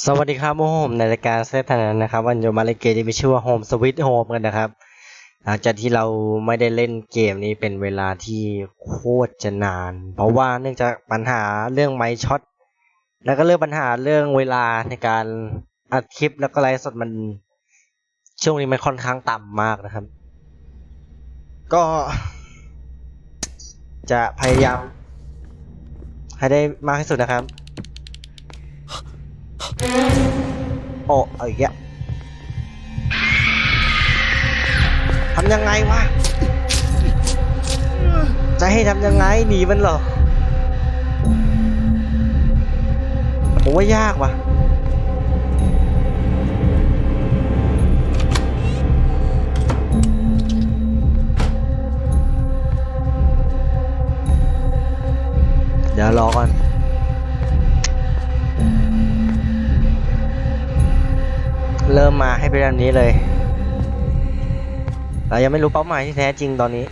สวัสดีครับผมในรายการเซตทันนะครับ วันนี้มาเล่นเกมที่มีชื่อว่า Home Sweet Home กันนะครับ หลังจากที่เราไม่ได้เล่นเกมนี้เป็นเวลาที่โคตรจะนาน เพราะว่าเนื่องจากปัญหาเรื่องไมค์ช็อตแล้วก็เรื่องปัญหาเรื่องเวลาในการอัดคลิปแล้วก็ไลฟ์สดมันช่วงนี้มันค่อนข้างต่ำมากนะครับ ก็ จะพยายามให้ได้มากที่สุดนะครับ โอ้เอาอีกแล้วทำยังไงวะ จะให้ทำยังไงหนีมันเหรอผมว่ายากว่ะเดี๋ยวรอก่อน เริ่มมาให้เป็นแบบนี้เลย เรายังไม่รู้เป้าหมายที่แท้จริงตอนนี้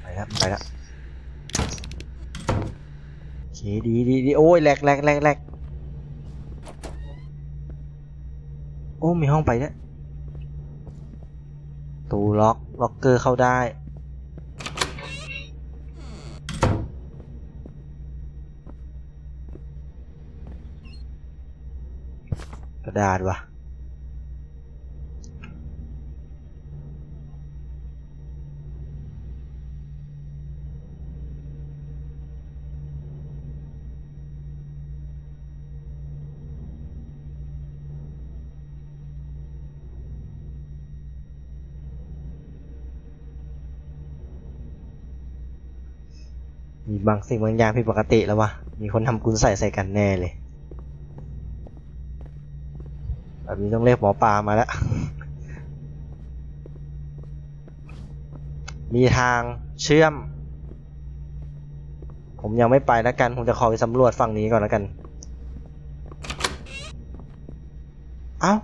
ไปแล้วไปแล้วโอเคดีดีดีโอ้ยแหลกแหลกแหลกแหลกโอ้มีห้องไปเนี่ยตูล็อก ล็อกเกอร์เข้าได้ ดาษวะมีบางสิ่งบางอย่างผิดปกติแล้ววะ มีคนทำกุญใส่ใส่กันแน่เลย แบบนี้ต้องเรียกหมอปลามาแล้ว มีทางเชื่อม ผมยังไม่ไปแล้วกัน ผมจะขอไปสำรวจฝั่งนี้ก่อนแล้วกัน เอ้า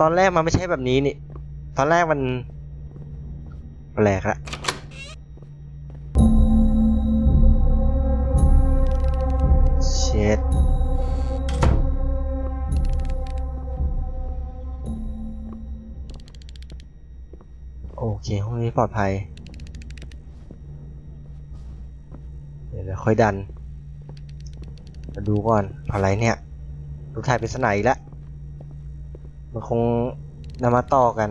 ตอนแรกมันไม่ใช่แบบนี้นี่ ตอนแรกมันแปลกละ เคห้องนี้ปลอดภัย เดี๋ยวค่อยดัน มาดูก่อน อะไรเนี่ยดูถ่ายปริศนาอีกแล้วมันคงนำมาต่อกัน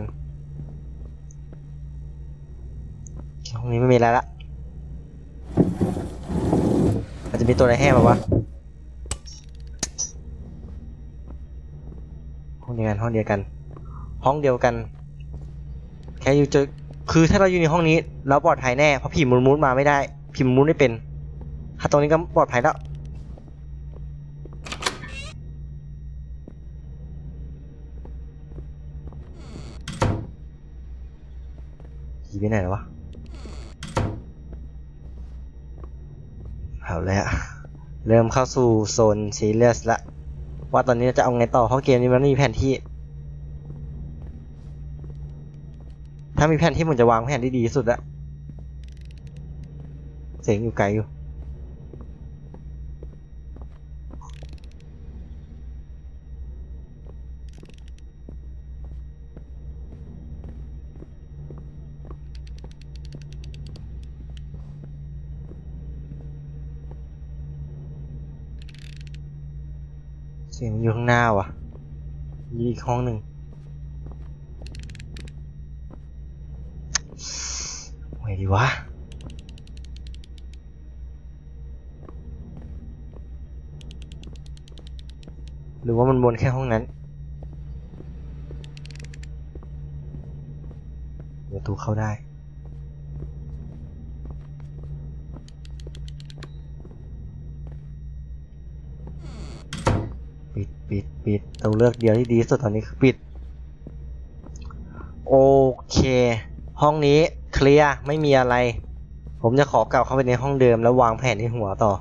ห้องนี้ไม่มีอะไรละอาจจะมีตัวอะไรแห้งมาวะห้องเดียวกันห้องเดียวกันห้องเดียวกัน แค่อยู่เจอ คือถ้าเราอยู่ในห้องนี้เราปลอดภัยแน่เพราะผีมุนมุนมาไม่ได้ผีมุนมุนไม่เป็น ถ้าตรงนี้ก็ปลอดภัยแล้วผีไปไหนแล้ววะเอาแล้วเริ่มเข้าสู่โซนซีเรียสละว่าตอนนี้จะเอาไงต่อเพราะเกมนี้มันไม่มีแผนที่ ถ้ามีแผนที่ผมจะวางแผนที่ดีสุดละเสียงอยู่ไกลอยู่ เสียงอยู่ข้างหน้าว่ะ มีอีกห้องหนึ่ง งดีวะ หรือว่ามันวนแค่ห้องนั้นประตูเข้าได้ปิดปิดปิดตัวเลือกเดียวที่ดีสุดตอนนี้คือปิด โอเค ห้องนี้ ลียร์ไม่มีอะไร ผมจะขอกลับเข้าไปในห้องเดิมแล้ววางแผนที่หัวต่อ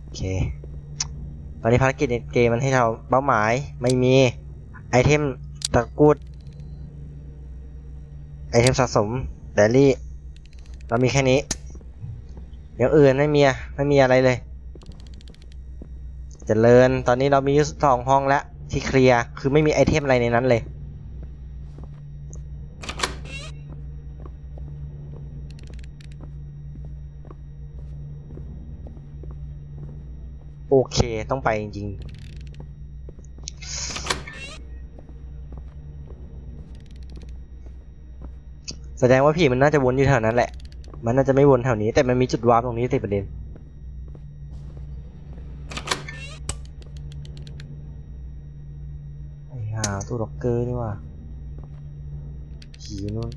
โอเค ตอนนี้ภารกิจในเกมมันให้เราเป้าหมายไม่มีไอเทมตะกรุดไอเทมสะสมแดลี่ เรามีแค่นี้อย่างอื่นไม่มีไม่มีอะไรเลยจเจริญ ตอนนี้เรามีอยู่สองห้องแล้วที่เคลียร์ คือไม่มีไอเทมอะไรในนั้นเลย โอเคต้องไปจริงแสดงว่าผีมันน่าจะวนอยู่แถวนั้นแหละ มันน่าจะไม่วนแถวนี้ แต่มันมีจุดวาร์ปตรงนี้สิประเด็น ไอ้ห่าตู้ล็อกเกอร์นี่ว่า ผีนู่น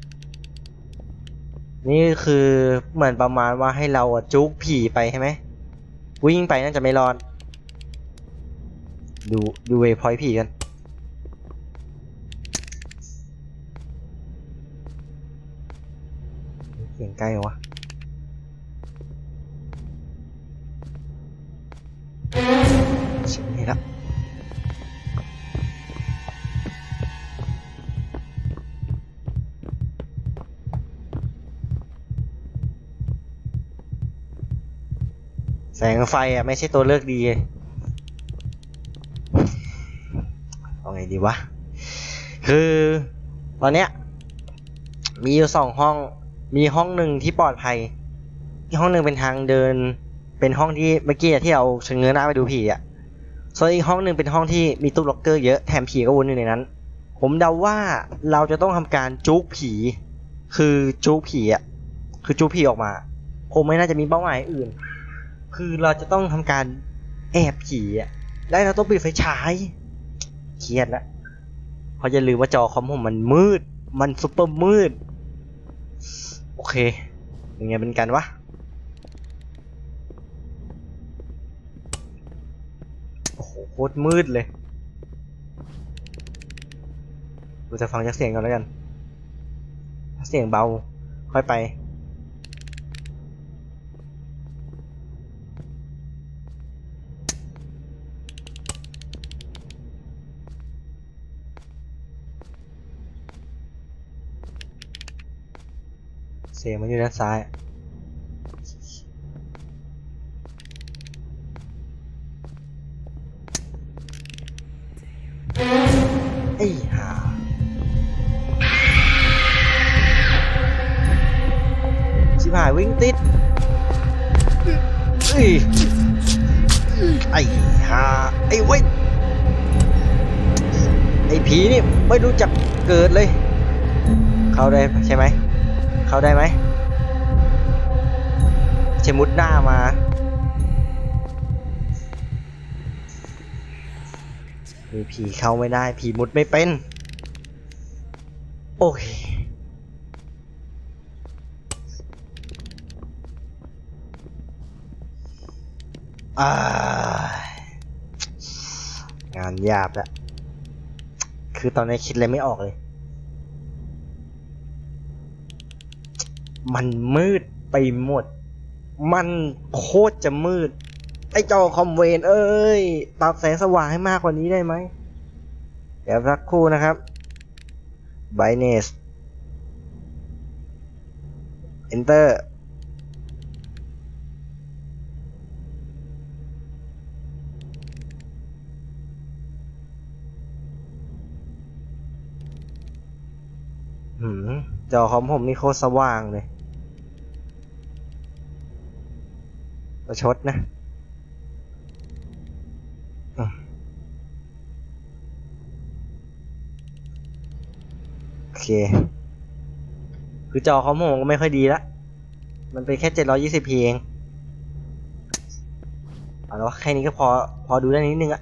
นี่คือเหมือนประมาณว่าให้เราจุกผีไปใช่ไหม วิ่งไปน่าจะไม่รอด ดูดูเวพอยต์ผีกัน เสียงใกล้วะชิบหายแล้ว แสงไฟอะไม่ใช่ตัวเลือกดีเอาไงดีวะ คือตอนเนี้ยมีอยู่สองห้อง มีห้องหนึ่งที่ปลอดภัย อีกห้องหนึ่งเป็นทางเดิน เป็นห้องที่เมื่อกี้ที่เราชงเง้อหน้าไปดูผีอะ ส่วนอีกห้องหนึ่งเป็นห้องที่มีตู้ล็อกเกอร์เยอะแถมผีก็วนอยู่ในนั้น ผมเดาว่าเราจะต้องทำการจุกผี คือจุกผีอะ คือจุกผีออกมาคงไม่น่าจะมีเป้าหมายอื่น คือเราจะต้องทำการแอบผีอะและเราต้องปิดไฟฉายเครียดละเพราะอย่าลืมว่าจอคอมผมมันมืด มันซุปเปอร์มืด โอเคยังไงเป็นกันวะโอ้โหโคตรมืดเลยกูจะฟังจากเสียงก่อนแล้วกัน เสียงเบา ค่อยไป สียงมันอยู่ด้านซ้าย ไอ้ห่าชิบหายวิ่งติดเอ้ยไอ้ห่าไอ้เว้ยไอ้ผีนี่ไม่รู้จักเกิดเลย เข้าได้ใช่ไหม เข้าได้ไหมใชมุดหน้ามา มีผีเข้าไม่ได้ ผีมุดไม่เป็น โอเคอ่างานยาบแล้วคือตอนนี้คิดอะไรไม่ออกเลย มันมืดไปหมด มันโคตรจะมืด ไอจอคอมเวนเอ้ยปรับแสงสว่างให้มากกว่านี้ได้ไหม เดี๋ยวสักครู่นะครับ brightness enter จอคอมผมนี่โคตรสว่างเลย ประชดนะโอเค คือจอคอมผมก็ไม่ค่อยดีละ มันเป็นแค่ 720p เองเอาละวะแค่นี้ก็พอ พอดูได้นิดนึงอะ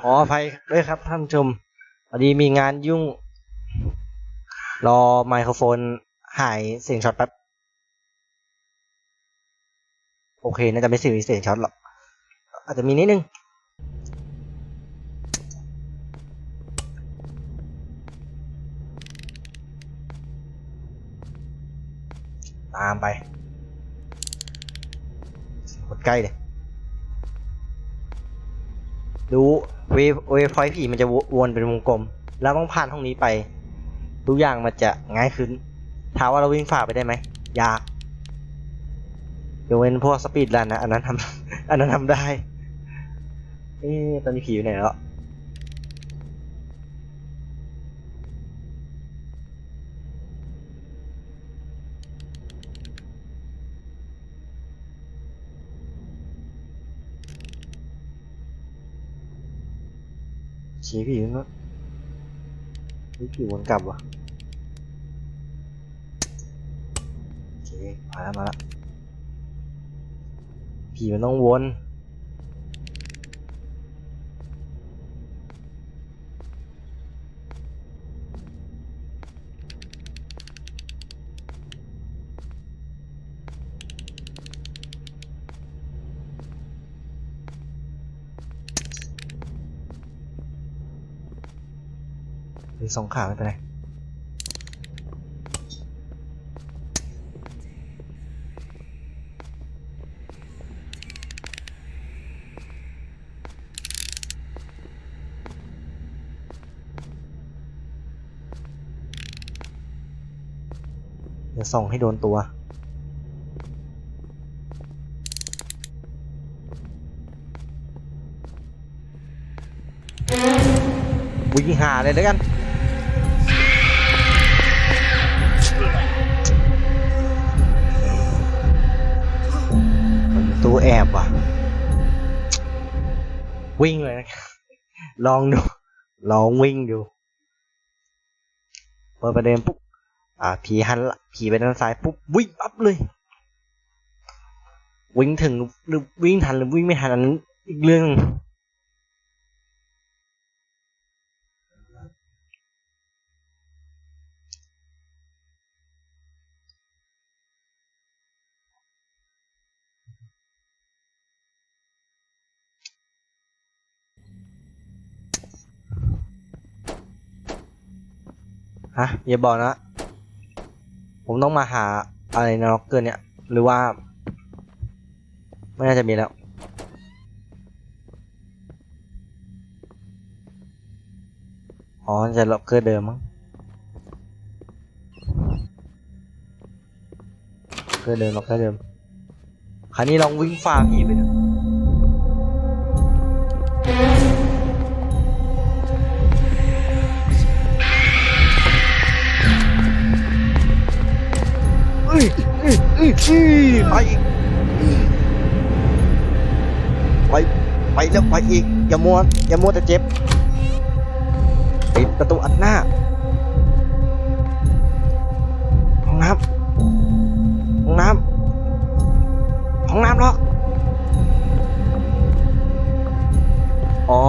ขออภัยด้วยครับท่านชมพอดีมีงานยุ่ง รอไมโครโฟนหายเสียงช็อตแป๊บ โอเค น่าจะไม่เสียงเสียงช็อตหรอก อาจจะมีนิดนึง ตามไปกดใกล้เลย รู้เวฟเวฟพอยต์ผีมันจะวนเป็นวงกลม แล้วต้องผ่านห้องนี้ไป ทุกอย่างมันจะง่ายขึ้นถามว่าเราวิ่งฝ่าไปได้ไหมยากยกเว้นพวกสปีดรันนะอันนั้นทำอันนั้นทำได้เอ๊ตอนนี้ผีอยู่ไหนแล้ว ชี้ผีนั่นนะนี่ผีวนกลับวะโอเคมาแล้วมาแล้วผีมันต้องวน หรือสองขาไม่เป็นไรเดี๋ยวส่องให้โดนตัว วิ่งหาเลยแล้วกัน ตูแอบว่ะ วิ่งเลยนะลองดูลองวิ่งดูเปิดประเด็นปุ๊บอ่าผีหันละผีไปด้านซ้ายปุ๊บวิ่งปั๊บเลย วิ่งถึงหรือวิ่งทันหรือวิ่งไม่ทันอันนั้นอีกเรื่อง ฮะอย่าบอกนะ ผมต้องมาหาอะไรในล็อกเกอร์เนี่ย หรือว่า ไม่น่าจะมีแล้ว อ๋อ จะล็อกเกอร์เดิมมั้งล็อกเกอร์เดิมล็อกเกอร์เดิม คราวนี้ลองวิ่งฝ่าผีไปดูเอ้ยเอ้ไปไปไปแล้วไปอีก อย่ามัวอย่ามัวแต่เจ็บปิดประตูอัดหน้าห้องน้ำห้องน้ำห้องน้ำล็อกอ๋อ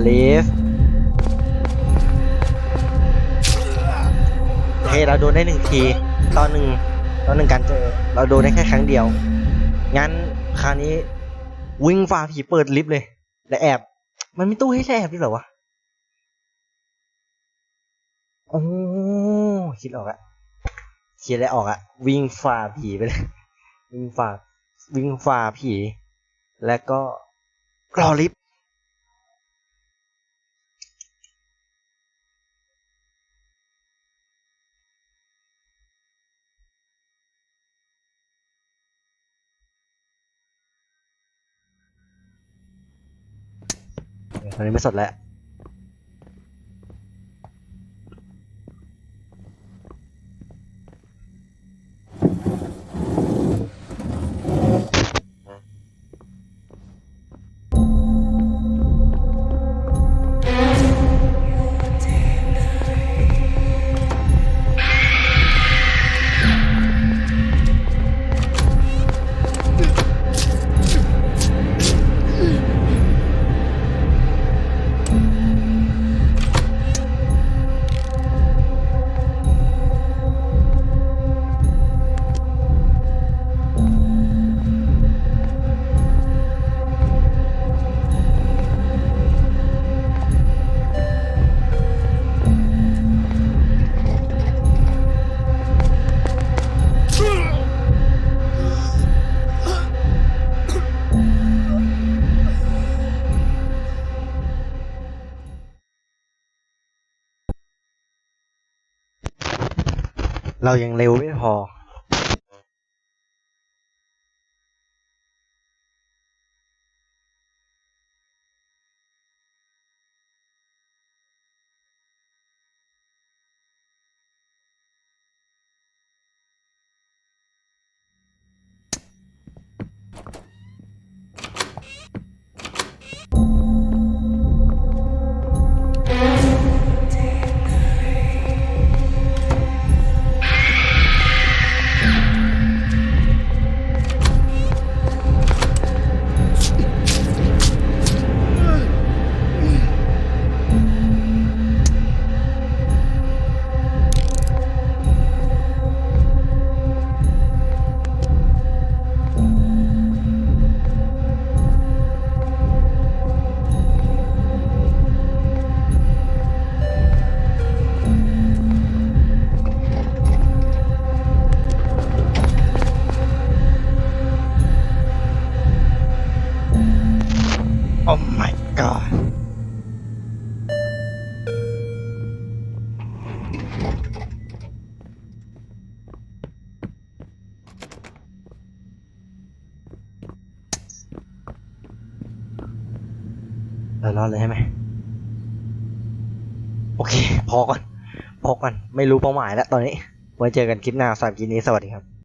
เลฟโอเคเราโดนได้หนึ่งทีตอนหนึ่ง ตอนหนึ่งการเจอ เราโดนได้แค่ครั้งเดียว งั้นคราวนี้วิ่งฝ่าผีเปิดลิฟต์เลย และแอบ มันมีตู้ให้แอบด้วยเหรอวะ โอ้คิดออกอะคิดอะไรออกอะวิ่งฝ่าผีไปเลย วิ่งฝ่าวิ่งฝ่าผี แล้วก็รอลิฟต์ ตอนนี้ไม่สดแล้ว เรายังเร็วไม่พอ รอดเลยใช่ไหมโอเค พอก่อน พอก่อน ไม่รู้เป้าหมายแล้วตอนนี้ ไว้เจอกันคลิปหน้าสำหรับคลิปนี้สวัสดีครับ